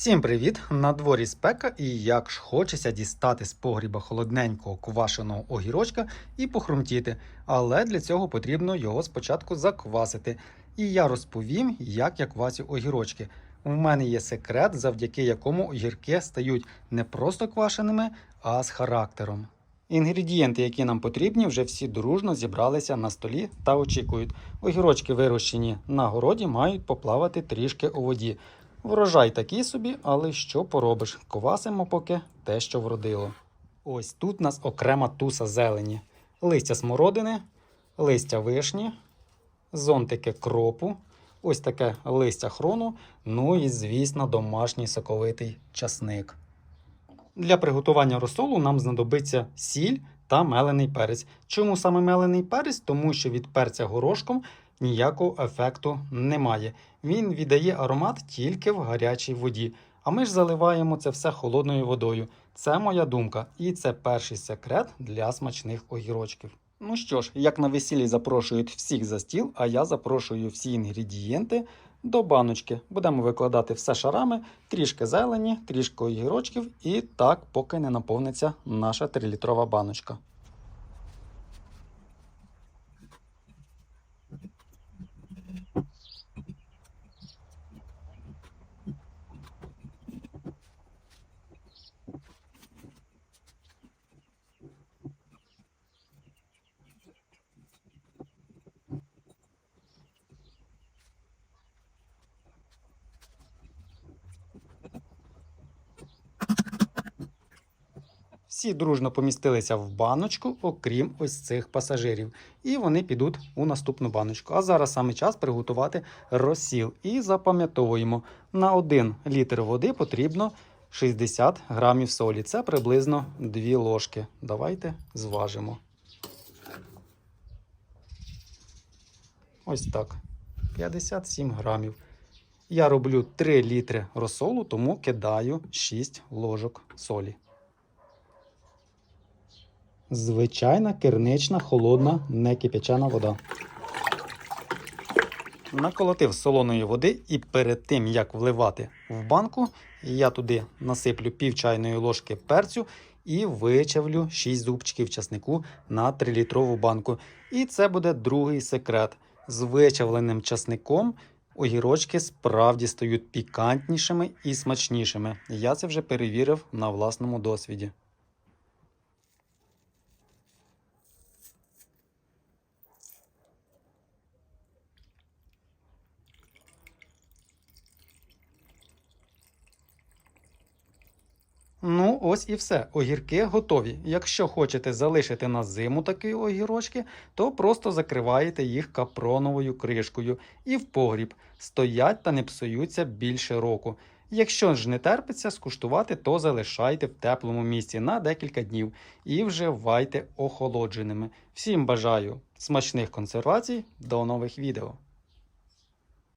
Всім привіт! На дворі спека, і як ж хочеться дістати з погріба холодненького квашеного огірочка і похрумтіти. Але для цього потрібно його спочатку заквасити. І я розповім, як я квасю огірочки. У мене є секрет, завдяки якому огірки стають не просто квашеними, а з характером. Інгредієнти, які нам потрібні, вже всі дружно зібралися на столі та очікують. Огірочки, вирощені на городі, мають поплавати трішки у воді. Врожай такий собі, але що поробиш? Ковасимо поки те, що вродило. Ось тут у нас окрема туса зелені. Листя смородини, листя вишні, зонтики кропу, ось таке листя хрону, ну і, звісно, домашній соковитий часник. Для приготування розсолу нам знадобиться сіль та мелений перець. Чому саме мелений перець? Тому що від перця горошком ніякого ефекту немає. Він віддає аромат тільки в гарячій воді. А ми ж заливаємо це все холодною водою. Це моя думка, і це перший секрет для смачних огірочків. Ну що ж, як на весіллі запрошують всіх за стіл, а я запрошую всі інгредієнти до баночки. Будемо викладати все шарами, трішки зелені, трішки огірочків, і так, поки не наповниться наша 3-літрова баночка. Всі дружно помістилися в баночку, окрім ось цих пасажирів. І вони підуть у наступну баночку. А зараз саме час приготувати розсіл. І запам'ятовуємо, на 1 літр води потрібно 60 грамів солі. Це приблизно 2 ложки. Давайте зважимо. Ось так. 57 грамів. Я роблю 3 літри розсолу, тому кидаю 6 ложок солі. Звичайна кернична, холодна, не кип'ячана вода. Наколотив солоної води і перед тим, як вливати в банку, я туди насиплю пів чайної ложки перцю і вичавлю 6 зубчиків часнику на 3-літрову банку. І це буде другий секрет. З вичавленим часником огірочки справді стають пікантнішими і смачнішими. Я це вже перевірив на власному досвіді. Ну, ось і все. Огірки готові. Якщо хочете залишити на зиму такі огірочки, то просто закриваєте їх капроновою кришкою і в погріб. Стоять та не псуються більше року. Якщо ж не терпиться скуштувати, то залишайте в теплому місці на декілька днів і вживайте охолодженими. Всім бажаю смачних консервацій, до нових відео!